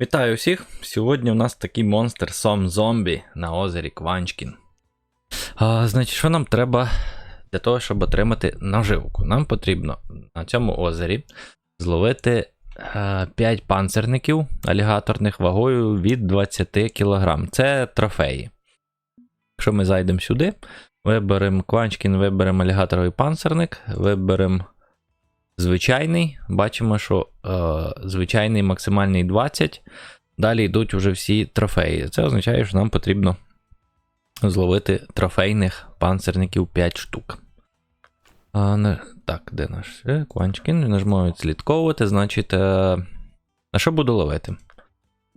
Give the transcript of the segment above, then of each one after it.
Вітаю всіх! Сьогодні у нас такий монстр Сом Зомбі на озері Кванчкін. А, значить, що нам треба для того, щоб отримати наживку? Нам потрібно на цьому озері зловити е, 5 панцерників алігаторних вагою від 20 кг. Це трофеї. Якщо ми зайдемо сюди, виберемо Кванчкін, виберемо алігаторовий панцерник, виберемо звичайний. Бачимо, що е, звичайний максимальний 20. Далі йдуть уже всі трофеї. Це означає, що нам потрібно зловити трофейних панцерників 5 штук. А, не, так, де наш Е, Кванчкін? Нажимаю слідковувати, значить, е, на що буду ловити?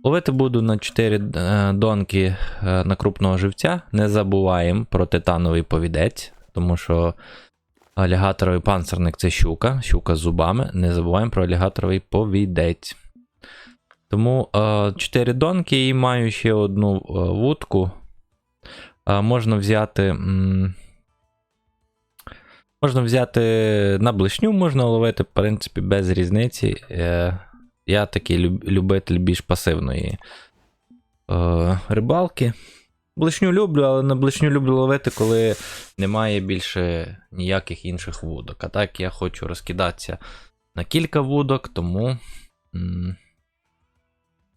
Ловити буду на 4 е, донки е, на крупного живця. Не забуваємо про титановий повідець, тому що алігаторовий панцерник це щука, щука з зубами. Не забуваємо про алігаторовий повідець. Тому е, 4 донки і маю ще одну е, вудку. Е, можна взяти. Можна взяти на блишню, можна ловити, в принципі, без різниці. Е, я такий люб- любитель більш пасивної е, рибалки. Блишню люблю, але на блишню люблю ловити, коли немає більше ніяких інших вудок. А так я хочу розкидатися на кілька вудок, тому,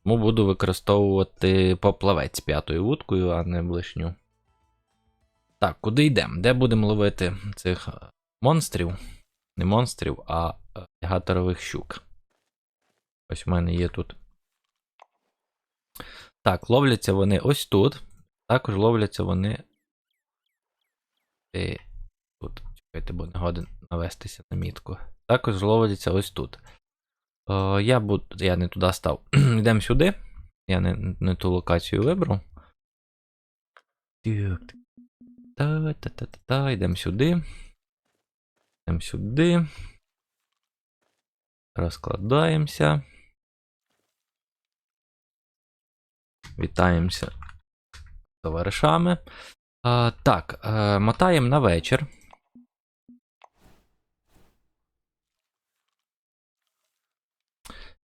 тому буду використовувати поплавець п'ятою вудкою, а не блишню. Так, куди йдемо? Де будемо ловити цих монстрів? Не монстрів, а е, гаторових щук. Ось у мене є тут. Так, ловляться вони ось тут. Також ловляться вони. Е, тут. Чекайте, бо не годен навестися на мітку. Також ловляться ось тут. О, я буду. Я не туди став. Йдемо сюди. Я не, не ту локацію вибрав. Та-та-та-та-та. Йдемо сюди. Йдемо сюди. Розкладаємося. Вітаємося товаришами. А, так, е, мотаємо на вечір.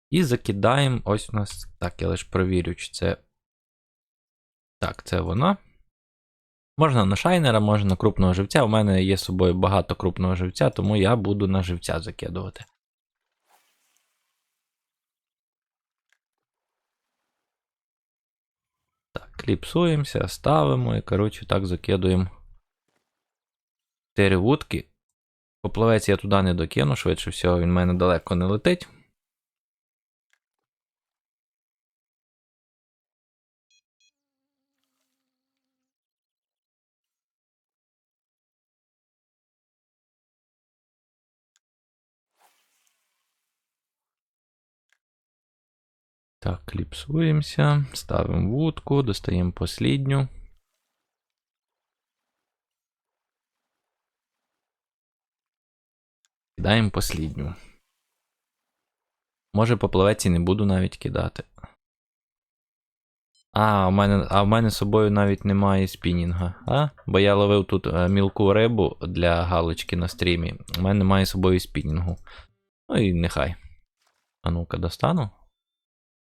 І закидаємо. Ось у нас. Так, я лише провірю, чи це. Так, це вона. Можна на шайнера, можна на крупного живця. У мене є з собою багато крупного живця, тому я буду на живця закидувати. Кліпсуємося, ставимо і, коротше, так закидуємо. Чотири вудки. Поплавець я туди не докину, швидше всього, він в мене далеко не летить. Так, кліпсуємося, ставимо вудку, достаємо послідню. Кидаємо послідню. Може, по плавеці не буду навіть кидати. А, у мене, а в мене з собою навіть немає спінінга. А? Бо я ловив тут е, мілку рибу для галочки на стрімі. У мене немає з собою спінінгу. Ну і нехай. А ну-ка, достану.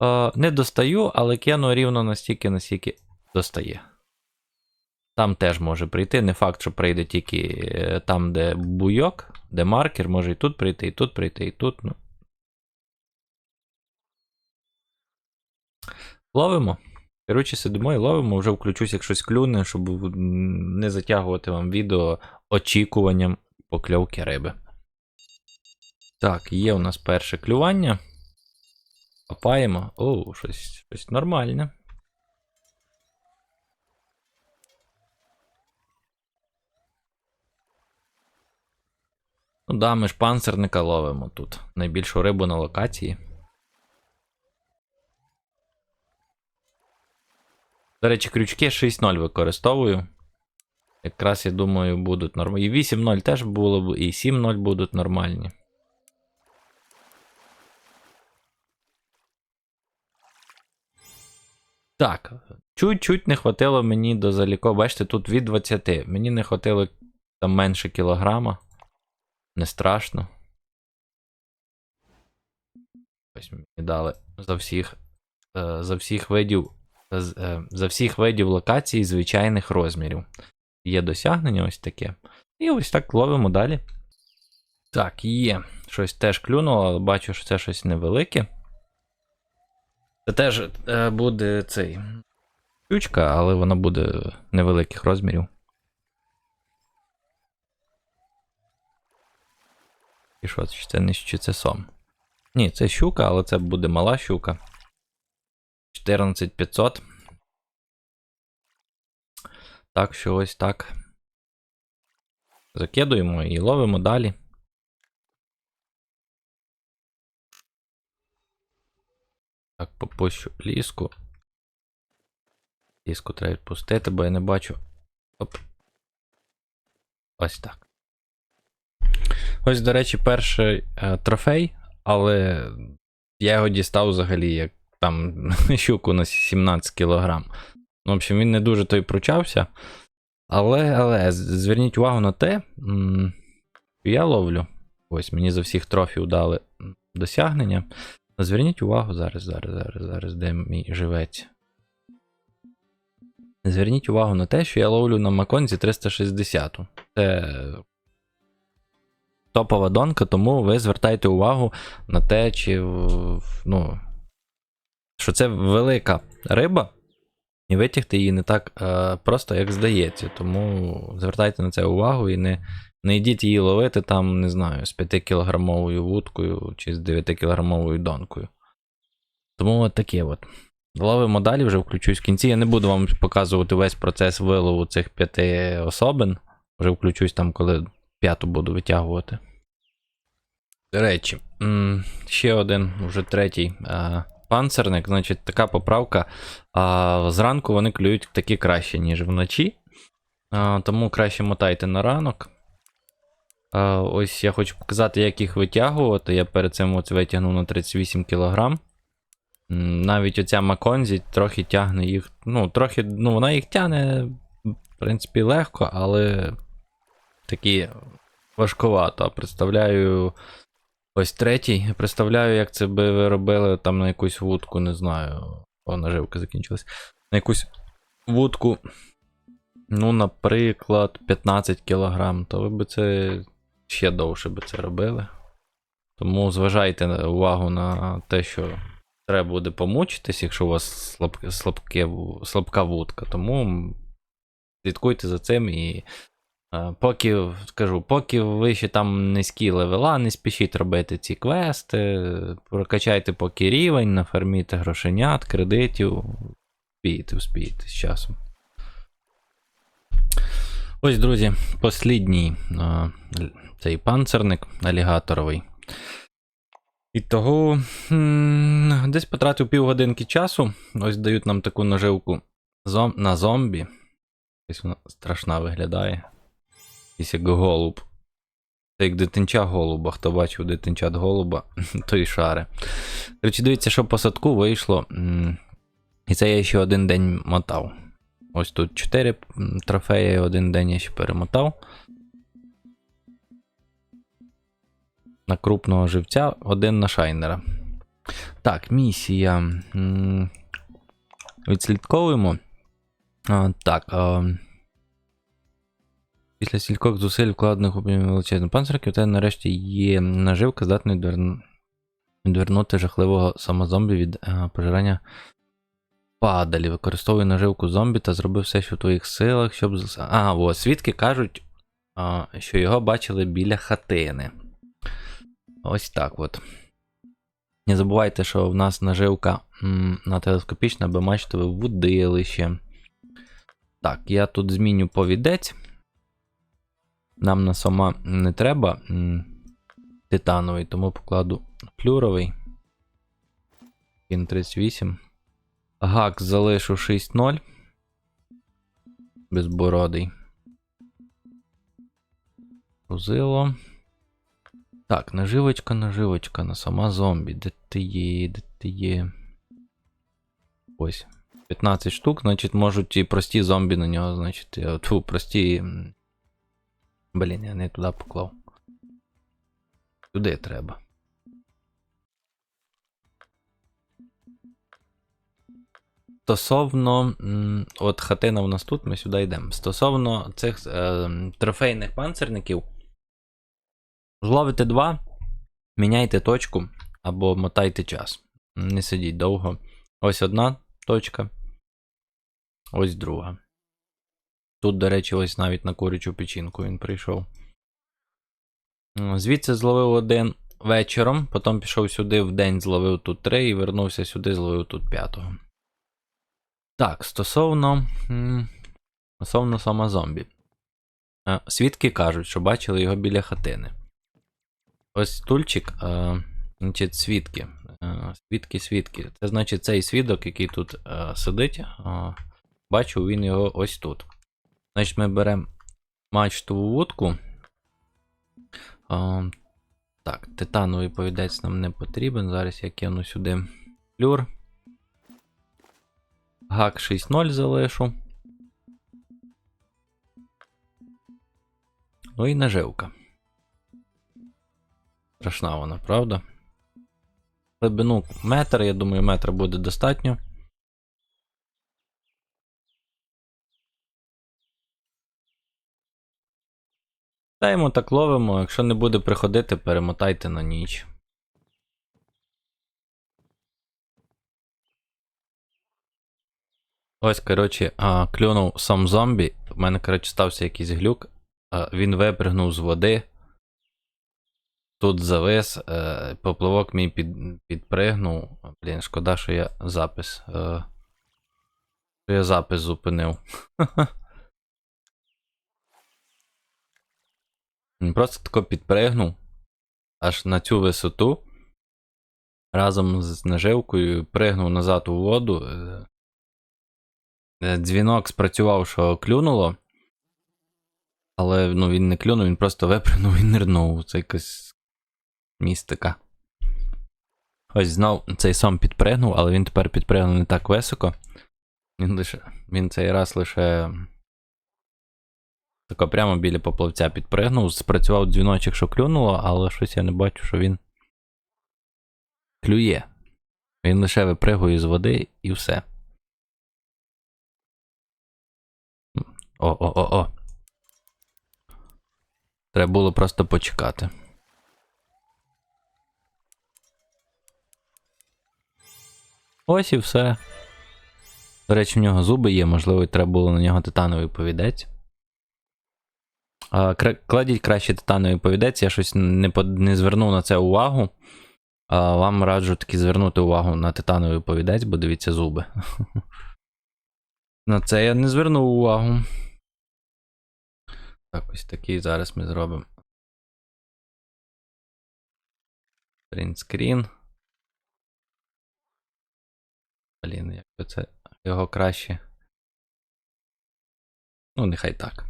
Е, не достаю, але кену рівно настільки, настільки достає. Там теж може прийти. Не факт, що прийде тільки е, там, де буйок, де маркер, може і тут прийти, і тут прийти, і тут. Ну. Ловимо. Коротше, сидимо і ловимо, вже включусь, як щось клюне, щоб не затягувати вам відео очікуванням покльовки риби. Так, є у нас перше клювання. Копаємо. О, щось, щось нормальне. Ну да, ми ж панцерника ловимо тут. Найбільшу рибу на локації. До речі, крючки 6.0 використовую. Якраз, я думаю, будуть нормальні. І 8.0 теж було б, і 7.0 будуть нормальні. Так, чуть-чуть не хватило мені до заліко. Бачите, тут від 20. Мені не хватило там менше кілограма. Не страшно. Ось мені дали за всіх е, за всіх видів е, за всіх видів локацій звичайних розмірів. Є досягнення ось таке. І ось так ловимо далі. Так, є. Щось теж клюнуло, але бачу, що це щось невелике. Це теж е, буде цей. Ключка, але вона буде невеликих розмірів. І що, чи це не чи це сом? Ні, це щука, але це буде мала щука. 14500. Так що ось так. Закидуємо і ловимо далі. Так, попущу ліску. Ліску треба відпустити, бо я не бачу. Оп. Ось так. Ось, до речі, перший е, трофей, але я його дістав взагалі як там щуку на 17 кг. Ну, в общем, він не дуже той пручався. Але, але зверніть увагу на те, що я ловлю. Ось мені за всіх трофів дали досягнення. Зверніть увагу зараз, зараз, зараз, зараз, де мій живець. Зверніть увагу на те, що я ловлю на Маконзі 360. Це топова донка, тому ви звертайте увагу на те, чи ну, що це велика риба, і витягти її не так е, просто, як здається. Тому звертайте на це увагу і не, не йдіть її ловити там, не знаю, з 5-кілограмовою вудкою чи з 9-кілограмовою донкою. Тому от таке от. Ловимо далі, вже включусь в кінці. Я не буду вам показувати весь процес вилову цих п'яти особин. Вже включусь там, коли п'яту буду витягувати. До речі, ще один, вже третій панцерник. Значить, така поправка. Зранку вони клюють такі краще, ніж вночі. Тому краще мотайте на ранок. Ось я хочу показати, як їх витягувати. Я перед цим ось витягнув на 38 кг. Навіть оця Маконзі трохи тягне їх. Ну, трохи, ну, вона їх тягне, в принципі, легко, але такі важкувато. Представляю ось третій. Представляю, як це би ви робили там на якусь вудку, не знаю. О, наживка закінчилась. На якусь вудку, ну, наприклад, 15 кг, то ви би це ще довше би це робили. Тому зважайте увагу на те, що треба буде помучитись, якщо у вас слаб, слабке, слабка вудка. Тому слідкуйте за цим і е, поки скажу, поки ви ще там низькі левела, не спішіть робити ці квести, прокачайте поки рівень, нафарміте грошенят, кредитів. Успієте, успієте з часом. Ось, друзі, послідній е, цей панцерник алігаторовий. І того десь потратив півгодинки часу. Ось дають нам таку наживку зом... на зомбі. Ось вона страшна виглядає. Якийсь як голуб. Це як дитинча голуба. Хто бачив дитинчат голуба, той шаре. Коротше, дивіться, що по садку вийшло. І це я ще один день мотав. Ось тут 4 трофеї, один день я ще перемотав. на крупного живця, один на шайнера. Так, місія. Відслідковуємо. А, так. А, після стількох зусиль вкладених у величезних панцирків, у тебе нарешті є наживка, здатна відвернути жахливого самозомбі від а, пожирання падалі. Використовуй наживку зомбі та зроби все, що в твоїх силах, щоб. А, о, свідки кажуть, що його бачили біля хатини. Ось так от. Не забувайте, що в нас наживка на телескопічне бемачтове вудилище. Так, я тут зміню повідець. Нам на сома не треба титановий, тому покладу флюровий. Кін 38. Гак залишу 6.0. Безбородий. Грузило. Так, наживочка, наживочка, на сама зомбі. Де ти є, де ти є. Ось. 15 штук, значить, можуть і прості зомбі на нього, значить. е, Тьфу, прості. Блін, я не туди поклав. Туди треба. Стосовно. От хатина у нас тут, ми сюди йдемо. Стосовно цих е, трофейних панцирників. Зловите два, міняйте точку або мотайте час. Не сидіть довго. Ось одна точка. Ось друга. Тут, до речі, ось навіть на курячу печінку він прийшов. Звідси зловив один вечором, потім пішов сюди в день, зловив тут три і вернувся сюди, зловив тут п'ятого. Так, стосовно. Стосовно сама зомбі. Е, Свідки кажуть, що бачили його біля хатини. Ось тульчик, е, значить, свідки. Е, свідки, свідки. Це значить цей свідок, який тут е, сидить. Е, бачив він його ось тут. Значить, ми беремо мачтову вудку. Е, так, титановий повідець нам не потрібен. Зараз я кину сюди флюр. Гак 6.0 залишу. Ну і наживка. Страшна вона, правда? Глибину метр, я думаю, метра буде достатньо. Та так ловимо, якщо не буде приходити, перемотайте на ніч. Ось, коротше, клюнув сам зомбі. У мене, коротше, стався якийсь глюк. Він випригнув з води. Тут завис, е, поплавок мій під, підпригнув. Блін, шкода, що я запис. Е, що я запис зупинив. Просто тако підпригнув аж на цю висоту. Разом з наживкою пригнув назад у воду. Е, Дзвінок спрацював, що клюнуло. Але ну, він не клюнув, він просто випрыгнув і нирнув. Це якась містика. Ось знов цей сом підпригнув, але він тепер підпригнув не так високо. Він лише. Він цей раз лише. Тако прямо біля поплавця підпригнув. Спрацював дзвіночок, що клюнуло, але щось я не бачу, що він. Клює. Він лише випригує з води і все. О-о-о-о. Треба було просто почекати. Ось і все. До речі, в нього зуби є, можливо, треба було на нього титановий повідець. Кладіть краще титановий повідець, я щось не, по- не звернув на це увагу. А, вам раджу таки звернути увагу на титановий повідець, бо дивіться зуби. На це я не звернув увагу. Так, ось такий зараз ми зробимо. Принтскрін. Блін, як би це його краще. Ну, нехай так.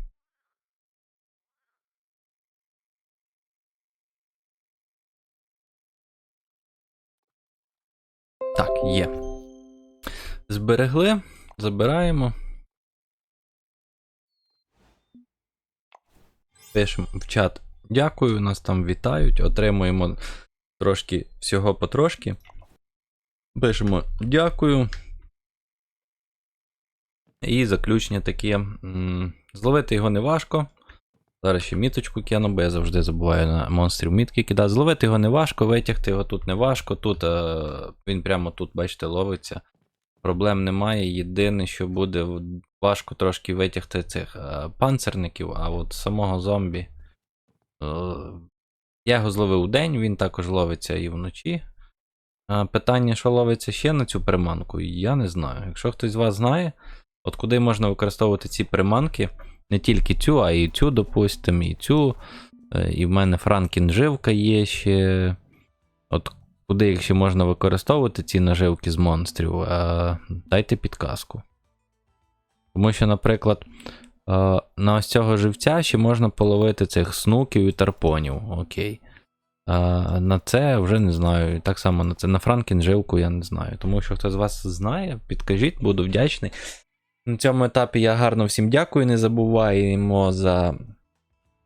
Так, є. Зберегли. Забираємо. Пишемо в чат. Дякую, нас там вітають. Отримуємо трошки всього потрошки. Пишемо дякую. І заключення таке. Зловити його не важко. Зараз ще міточку кину, бо я завжди забуваю на монстрів мітки кидати. Зловити його не важко, витягти його тут не важко. Тут е, він прямо тут, бачите, ловиться. Проблем немає. Єдине, що буде важко трошки витягти цих е, панцерників, а от самого зомбі. Е, я його зловив у день, він також ловиться і вночі. Питання, що ловиться ще на цю приманку, я не знаю. Якщо хтось з вас знає, от куди можна використовувати ці приманки, не тільки цю, а і цю, допустимо, і цю. Е, І в мене Франкін живка є ще. От куди їх ще можна використовувати, ці наживки з монстрів, е, дайте підказку. Тому що, наприклад, е, на ось цього живця ще можна половити цих снуків і тарпонів. Окей. На це вже не знаю. Так само на це на Франкін жилку я не знаю. Тому що хто з вас знає, підкажіть, буду вдячний. На цьому етапі я гарно всім дякую. Не забуваємо за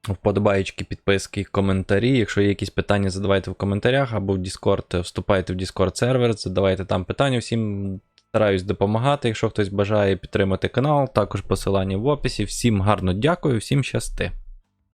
вподобаєчки, підписки, коментарі. Якщо є якісь питання, задавайте в коментарях або в Discord, вступайте в Discord сервер, задавайте там питання. Всім Стараюсь допомагати, якщо хтось бажає підтримати канал, також посилання в описі. Всім гарно дякую, всім щасти.